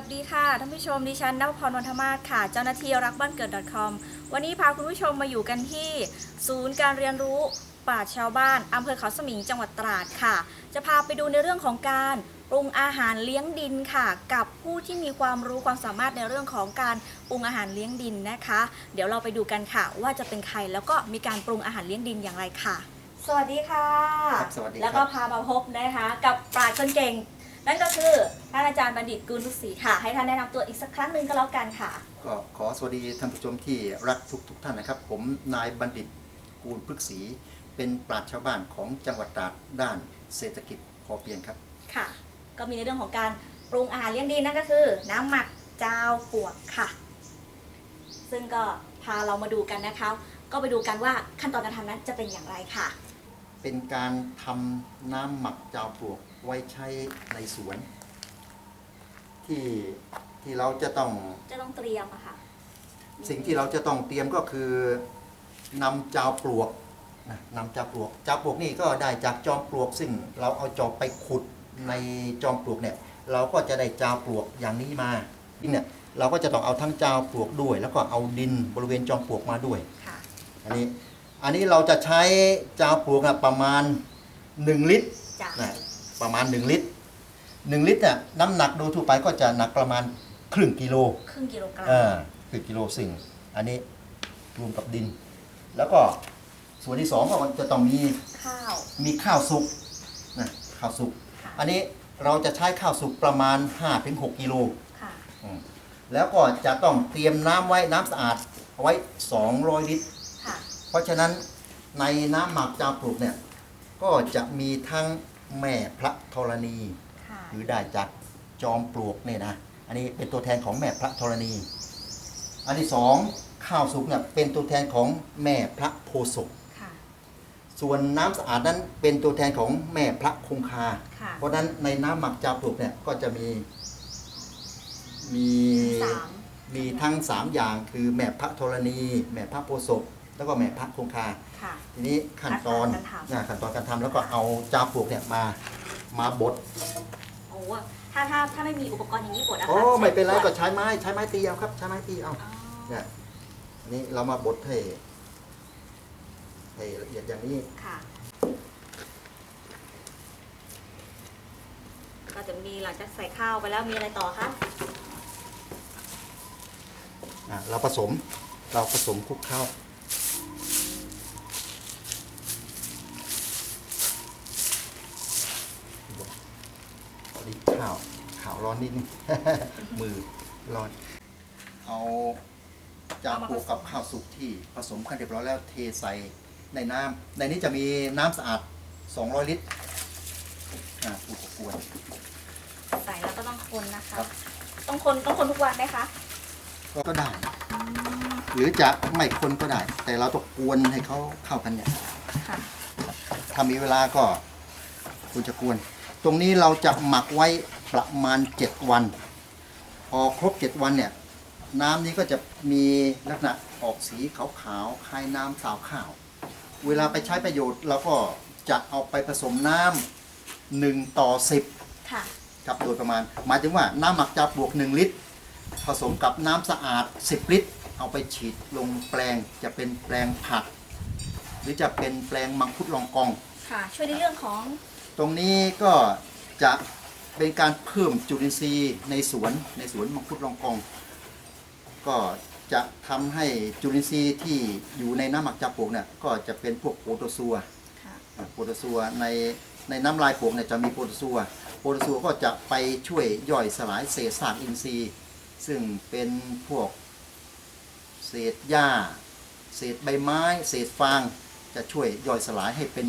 วัสดีค่ะท่านผู้ชมดิฉันนภพรนนทมาศค่ะ เจ้าหน้าที่รักบ้านเกิด .com วันนี้พาคุณผู้ชมมาอยู่กันที่ ศูนย์การเรียนรู้ปราชญ์ชาวบ้านอำเภอเขาสมิงจังหวัดตราดค่ะ จะพาไปดูในเรื่องของการปรุงอาหารเลี้ยงดินค่ะ กับผู้ที่มีความรู้ความสามารถในเรื่องของการปรุงอาหารเลี้ยงดินนะคะ เดี๋ยวเราไปดูกันค่ะ ว่าจะเป็นใครแล้วก็มีการปรุงอาหารเลี้ยงดินอย่างไรค่ะ สวัสดีค่ะ ครับสวัสดีครับ แล้วก็พามาพบนะคะ กับปราชญ์คนเก่ง นั่นก็คือท่านอาจารย์บัณฑิตกุลทุกศรีค่ะ ให้ท่านแนะนำตัวอีกสักครั้งหนึ่งก็แล้วกันค่ะ ก็ขอสวัสดีท่านผู้ชมที่รักทุกทุกท่านนะครับ ผมนายบัณฑิตกูลพฤกษีเป็นปราชญ์ชาวบ้านของจังหวัดตราดด้านเศรษฐกิจพอเพียงครับ ค่ะ ก็มีในเรื่องของการปรุงอาหารเลี้ยงดินนั่นก็คือ น้ำหมักจาวปวกค่ะ ซึ่งก็พาเรามาดูกันนะคะ ก็ไปดูกันว่าขั้นตอนการทำนั้นจะเป็นอย่างไรค่ะ เป็นการทำน้ำหมักจาวปลวกไว้ใช้ในสวน ที่ที่เราจะต้องจะต้องเตรียมอะค่ะ สิ่งที่เราจะต้องเตรียมก็คือนำจาวปลวกนะนำจาวปลวกจาวปลวกนี่ก็ได้จากจอมปลวก ซึ่งเราเอาจอบไปขุดในจอมปลวกเนี่ย เราก็จะได้จาวปลวกอย่างนี้มาเนี่ยเราก็จะต้องเอาทั้งจาวปลวกด้วย แล้วก็เอาดินบริเวณจอมปลวกมาด้วยค่ะอันนี้ อันนี้เราจะใช้จาวปลวกนะประมาณ 1 ลิตรจ้ะ นะประมาณ 1 ลิตร 1 ลิตรน่ะน้ำหนักโดยทั่วไปก็จะหนักประมาณครึ่งกิโล ครึ่งกิโลกรัม อ่าคือกิโลซึ่ง อันนี้รวมกับดิน แล้วก็ส่วนที่สองก็จะต้องมีข้าว มีข้าวสุกนะข้าวสุก ค่ะ อันนี้เราจะใช้ข้าวสุกประมาณ 5-6กิโลค่ะ อืมแล้วก็จะต้องเตรียมน้ำไว้น้ำสะอาดเอาไว้ 200 ลิตรค่ะ เพราะฉะนั้นในน้ำหมักจาวปลูกเนี่ยก็จะมีทั้งแม่พระธรณีค่ะหรือได้จากจอมปลวกเนี่ยนะอันนี้เป็นตัวแทนของแม่พระธรณี อันที่สองข้าวสุกเนี่ยเป็นตัวแทนของแม่พระโพธิ์ศพค่ะส่วนน้ำสะอาดนั้นเป็นตัวแทนของแม่พระคงคาค่ะเพราะฉะนั้นในน้ำหมักจาปลูกเนี่ยก็จะมีมีสามมีทั้งสามอย่างคือแม่พระธรณี แม่พระโพธิ์ศพ แล้วก็แม่พระคงคา ค่ะ ทีนี้ขั้นตอนขั้นตอนการทำ นะขั้นตอนการทำแล้วก็เอาจาปลวกเนี่ยมามาบดโอ้ถ้าถ้าถ้าไม่มีอุปกรณ์อย่างนี้ปวดนะคะโอ้ไม่เป็นไรใช้ขวดก็ใช้ไม้ใช้ไม้ตีเอาครับใช้ไม้ตีเอาอ๋อเนี่ยอันนี้เรามาบดให้ให้ละเอียดอย่างนี้ค่ะ ก็จะมีหลังจากใส่ข้าวไปแล้วมีอะไรต่อคะ อะเราผสมเราผสมคลุกเข้าพ อดีข้าวข้าวร้อนนิดนึง มือร้อน เอาจานปลูกกับข้าวสุกที่ผสมกันเรียบร้อยแล้วเทใส่ในน้ำในนี้จะมีน้ำสะอาด 200 ลิตรอ่าปลูกกวน ใส่แล้วก็ต้องคนนะคะ ครับ ต้องคนต้องคนทุกวันไหมคะก็ได้หรือจะไม่คนก็ได้ แต่เราต้องกวนให้เขาเข้ากันเนี่ย ค่ะ ถ้ามีเวลาก็คุณจะกวน ตรงนี้เราจะหมักไว้ประมาณ 7 วัน พอครบ 7 วันเนี่ยน้ำนี้ก็จะมีลักษณะออกสีขาวๆคล้ายน้ำสาวข้าว เวลาไปใช้ประโยชน์เราก็จะเอาไปผสมน้ำ1ต่อ 10ค่ะครับโดยประมาณ หมายถึงว่าน้ำหมักจะบวก 1 ลิตร ผสมกับน้ำสะอาด 10 ลิตร เอาไปฉีดลงแปลงจะเป็นแปลงผัก หรือจะเป็นแปลงมังคุดลองกอง ค่ะ ช่วยในเรื่องของ ตรงนี้ก็จะเป็นการเพิ่มจุลินทรีย์ในสวนในสวนมังคุดลองกอง ก็จะทำให้จุลินทรีย์ที่อยู่ในน้ำหมักจาปลูกเนี่ยก็จะเป็นพวกโปรโตซัวค่ะโปรโตซัวในในน้ำลายปลูกเนี่ยจะมีโปรโตซัวโปรโตซัวก็จะไปช่วยย่อยสลายเศษซากอินทรีย์ ซึ่งเป็นพวกเศษหญ้า เศษใบไม้ เศษฟาง จะช่วยย่อยสลายให้เป็น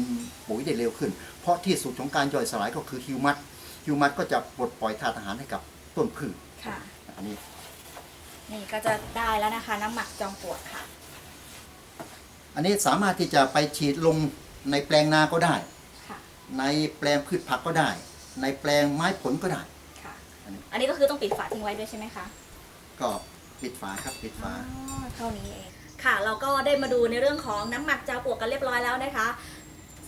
ปุ๋ยได้เร็วขึ้นเพ ราะที่สุดของการย่อยสลายก็คือฮิวมัสฮิวมัสก็จะปลดปล่อยธาตุอาหารให้กับต้นพืชค่ะ อันนี้นี่ก็จะได้แล้วนะคะ น้ำหมักจอมปลวกค่ะ อันนี้สามารถที่จะไปฉีดลงในแปลงนาก็ได้ ค่ะ ในแปลงพืชผักก็ได้ ในแปลงไม้ผลก็ได้ ค่ะ อันนี้ อันนี้ก็คือต้องปิดฝาทิ้งไว้ด้วยใช่ไหมคะ ก็ปิดฝาครับปิดอ๋อฝาเท่านี้เอง ค่ะ เราก็ได้มาดูในเรื่องของน้ำหมักจาวปลวกกันเรียบร้อยแล้วนะคะ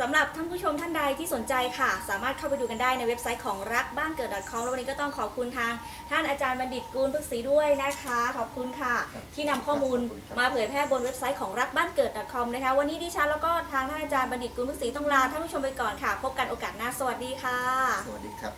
สำหรับท่านผู้ชมท่านใดที่สนใจค่ะ สามารถเข้าไปดูกันได้ในเว็บไซต์ของรักบ้านเกิด .com แล้ววันนี้ก็ต้องขอบคุณทาง ท่านอาจารย์บัณฑิตกูลพึกศรีด้วยนะคะ ขอบคุณค่ะ ที่นำข้อมูลมาเผยแพร่บนเว็บไซต์ของรักบ้านเกิด .com นะคะ วันนี้ดิฉันแล้วก็ทางท่านอาจารย์บัณฑิตกูลพึกศรีต้องลาท่านผู้ชมไปก่อนค่ะ พบกันโอกาสหน้าสวัสดีค่ะ สวัสดีครับ